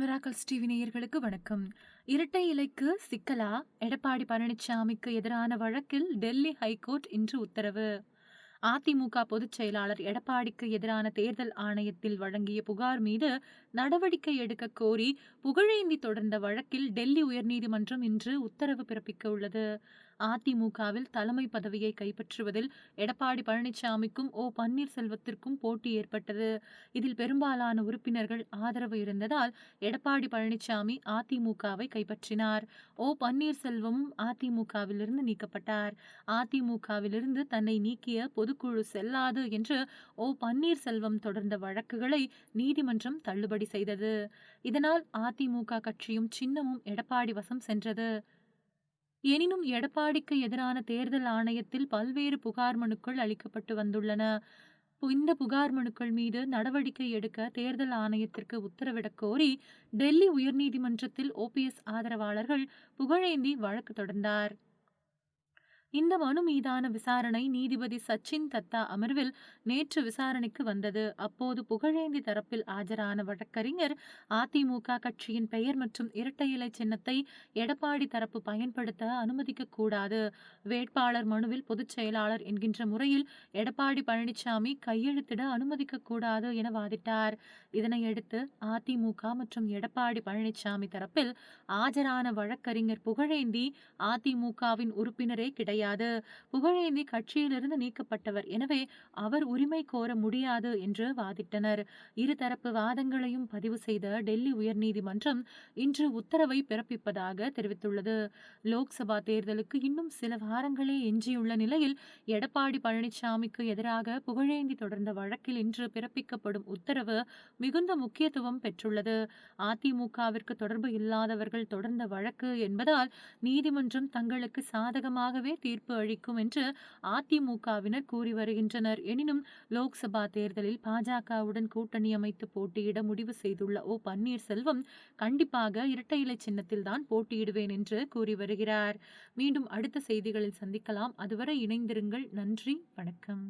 Miracles TV நேயர்களுக்கு வணக்கம். இரட்டை இலைக்கு சிக்கலா? எடப்பாடி பழனிசாமிக்கு எதிரான வழக்கில் டெல்லி ஹைகோர்ட் இன்று உத்தரவு. அதிமுக பொதுச் செயலாளர் எடப்பாடிக்கு எதிரான தேர்தல் ஆணையத்தில் வழங்கிய புகார் மீது நடவடிக்கை எடுக்க கோரி புகழேந்தி தொடர்ந்த வழக்கில் டெல்லி உயர்நீதிமன்றம் இன்று உத்தரவு பிறப்பிக்க உள்ளது. அதிமுகவில் தலைமை பதவியை கைப்பற்றுவதில் எடப்பாடி பழனிசாமிக்கும் ஓ பன்னீர்செல்வத்திற்கும் போட்டி ஏற்பட்டது. இதில் பெரும்பாலான உறுப்பினர்கள் ஆதரவு இருந்ததால் எடப்பாடி பழனிசாமி அதிமுகவை கைப்பற்றினார். ஓ பன்னீர்செல்வமும் அதிமுகவிலிருந்து நீக்கப்பட்டார். அதிமுகவிலிருந்து தன்னை நீக்கிய பொதுக்குழு செல்லாது என்று ஓ பன்னீர்செல்வம் தொடர்ந்த வழக்குகளை நீதிமன்றம் தள்ளுபடி செய்தது. இதனால் அதிமுக கட்சியும் சின்னமும் எடப்பாடி வசம் சென்றது. எனினும் எடப்பாடிக்கு எதிரான தேர்தல் ஆணையத்தில் பல்வேறு புகார் மனுக்கள் அளிக்கப்பட்டு வந்துள்ளன. இந்த புகார் மனுக்கள் மீது நடவடிக்கை எடுக்க தேர்தல் ஆணையத்திற்கு உத்தரவிடக் கோரி டெல்லி உயர்நீதிமன்றத்தில் ஓபிஎஸ் ஆதரவாளர்கள் புகழேந்தி வழக்கு தொடர்ந்தார். இந்த மனு மீதான விசாரணை நீதிபதி சச்சின் தத்தா அமர்வில் நேற்று விசாரணைக்கு வந்தது. அப்போது புகழேந்தி தரப்பில் ஆஜரான வழக்கறிஞர் அதிமுக கட்சியின் பெயர் மற்றும் இரட்டை இலை சின்னத்தை எடப்பாடி தரப்பு பயன்படுத்த அனுமதிக்க கூடாது. வேட்பாளர் மனுவில் பொதுச் செயலாளர் என்கின்ற முறையில் எடப்பாடி பழனிசாமி கையெழுத்திட அனுமதிக்க கூடாது என வாதிட்டார். இதனையடுத்து அதிமுக மற்றும் எடப்பாடி பழனிசாமி தரப்பில் ஆஜரான வழக்கறிஞர் புகழேந்தி அதிமுகவின் உறுப்பினரே கிடையாது. கிடையாது புகழேந்தி கட்சியிலிருந்து நீக்கப்பட்டவர். எனவே அவர் உரிமை கோர முடியாது என்று வாதிட்டனர். இருதரப்பு வாதங்களையும் பதிவு செய்த டெல்லி உயர்நீதிமன்றம் இன்று உத்தரவை பிறப்பிப்பதாக தெரிவித்துள்ளது. லோக்சபா தேர்தலுக்கு இன்னும் சில வாரங்களே எஞ்சியுள்ள நிலையில் எடப்பாடி பழனிசாமிக்கு எதிராக புகழேந்தி தொடர்ந்த வழக்கில் இன்று பிறப்பிக்கப்படும் உத்தரவு மிகுந்த முக்கியத்துவம் பெற்றுள்ளது. அதிமுகவிற்கு தொடர்பு இல்லாதவர்கள் தொடர்ந்த வழக்கு என்பதால் நீதிமன்றம் தங்களுக்கு சாதகமாகவே தீர்ப்பு அளிக்கும் என்று அதிமுகவினர் கூறி வருகின்றனர். எனினும் லோக்சபா தேர்தலில் பாஜகவுடன் கூட்டணி அமைத்து போட்டியிட முடிவு செய்துள்ள ஓ பன்னீர்செல்வம் கண்டிப்பாக இரட்டை இலை சின்னத்தில் தான் போட்டியிடுவேன் என்று கூறி வருகிறார். மீண்டும் அடுத்த செய்திகளில் சந்திக்கலாம். அதுவரை இணைந்திருங்கள். நன்றி. வணக்கம்.